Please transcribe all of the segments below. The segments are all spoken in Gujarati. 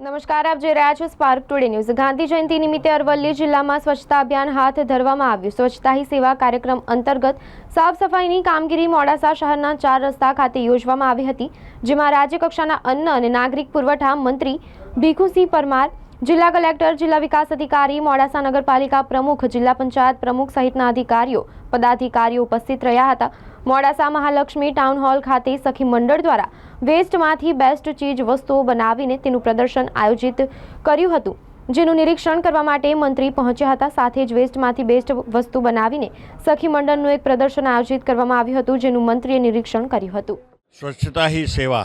નમસ્કાર, આપ જોઈ રહ્યા છો Spark Today News Gandhi Jayanti નિમિત્તે અરવલ્લી જિલ્લામાં સ્વચ્છતા અભિયાન હાથ ધરવામાં આવ્યું. સ્વચ્છતા હી સેવા કાર્યક્રમ અંતર્ગત સાફ સફાઈની કામગીરી મોડાસા શહેરના ચાર રસ્તા ખાતે યોજવામાં આવી હતી, જેમાં રાજ્યકક્ષાના અન્ન અને નાગરિક પુરવઠા મંત્રી ભીખુસિંહ પરમાર જિલ્લા કલેક્ટર, જિલ્લા વિકાસ અધિકારી, મોડાસા નગરપાલિકા પ્રમુખ, જિલ્લા પંચાયત પ્રમુખ સહિતના અધિકારીઓ, પદાધિકારીઓ ઉપસ્થિત રહ્યા હતા. મોડાસા મહાલક્ષ્મી ટાઉન હોલ ખાતે સખી મંડળ દ્વારા વેસ્ટમાંથી બેસ્ટ ચીજ વસ્તુઓ બનાવીને તેનું પ્રદર્શન આયોજિત કર્યું હતું, જેનું નિરીક્ષણ કરવા માટે મંત્રી પહોંચ્યા હતા. સાથે જ વેસ્ટમાંથી બેસ્ટ વસ્તુ બનાવીને સખી મંડળનું એક પ્રદર્શન આયોજિત કરવામાં આવ્યું હતું, જેનું મંત્રીએ નિરીક્ષણ કર્યું હતું. સ્વચ્છતા હી સેવા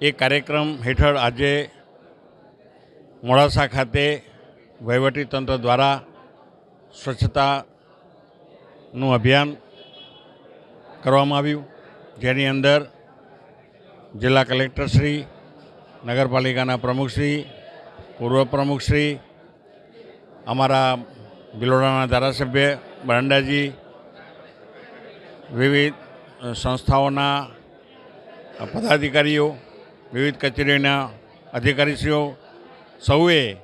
એ કાર્યક્રમ હેઠળ આજે મોડાસા ખાતે વહીવટીતંત્ર દ્વારા સ્વચ્છતાનું અભિયાન કરવામાં આવ્યું. જેની અંદર જિલ્લા કલેક્ટરશ્રી નગરપાલિકાના પ્રમુખશ્રી પૂર્વ પ્રમુખશ્રી અમારા ભિલોડાના ધારાસભ્ય બરંડાજી, વિવિધ સંસ્થાઓના પદાધિકારીઓ, વિવિધ કચેરીના અધિકારીશ્રીઓ સૌએ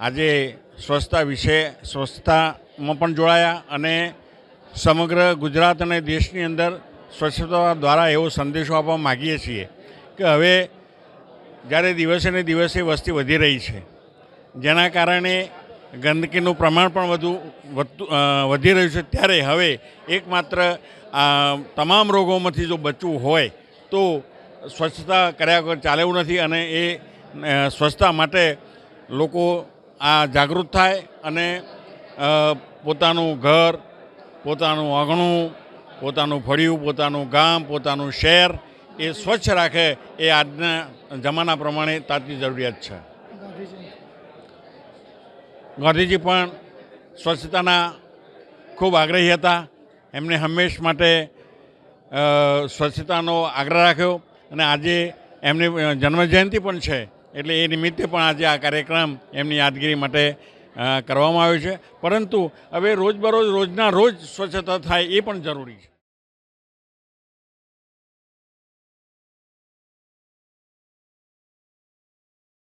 આજે સ્વચ્છતા વિશે, સ્વચ્છતામાં પણ જોડાયા અને સમગ્ર ગુજરાત અને દેશની અંદર સ્વચ્છતા દ્વારા એવો સંદેશો આપવા માગીએ છીએ કે હવે જ્યારે દિવસે ને દિવસે વસ્તી વધી રહી છે, જેના કારણે ગંદકીનું પ્રમાણ પણ વધુ, વધતું વધી રહ્યું છે, ત્યારે હવે એકમાત્ર તમામ રોગોમાંથી જો બચવું હોય તો સ્વચ્છતા કર્યા ચાલે એવું નથી અને એ સ્વચ્છતા માટે લોકો આ જાગૃત થાય અને પોતાનું ઘર, પોતાનું આંગણું, પોતાનું ફળિયું, પોતાનું ગામ, પોતાનું શહેર એ સ્વચ્છ રાખે એ આજના જમાના પ્રમાણે તાતી જરૂરિયાત છે. ગાંધીજી પણ સ્વચ્છતાના ખૂબ આગ્રહી હતા. એમને હંમેશ માટે સ્વચ્છતાનો આગ્રહ રાખ્યો અને આજે એમની જન્મજયંતિ પણ છે. એટલે એ નિમિત્તે પણ આજે આ કાર્યક્રમ એમની યાદગીરી માટે કરવામાં આવ્યો છે. પરંતુ હવે રોજબરોજ, રોજના રોજ સ્વચ્છતા થાય એ પણ જરૂરી છે.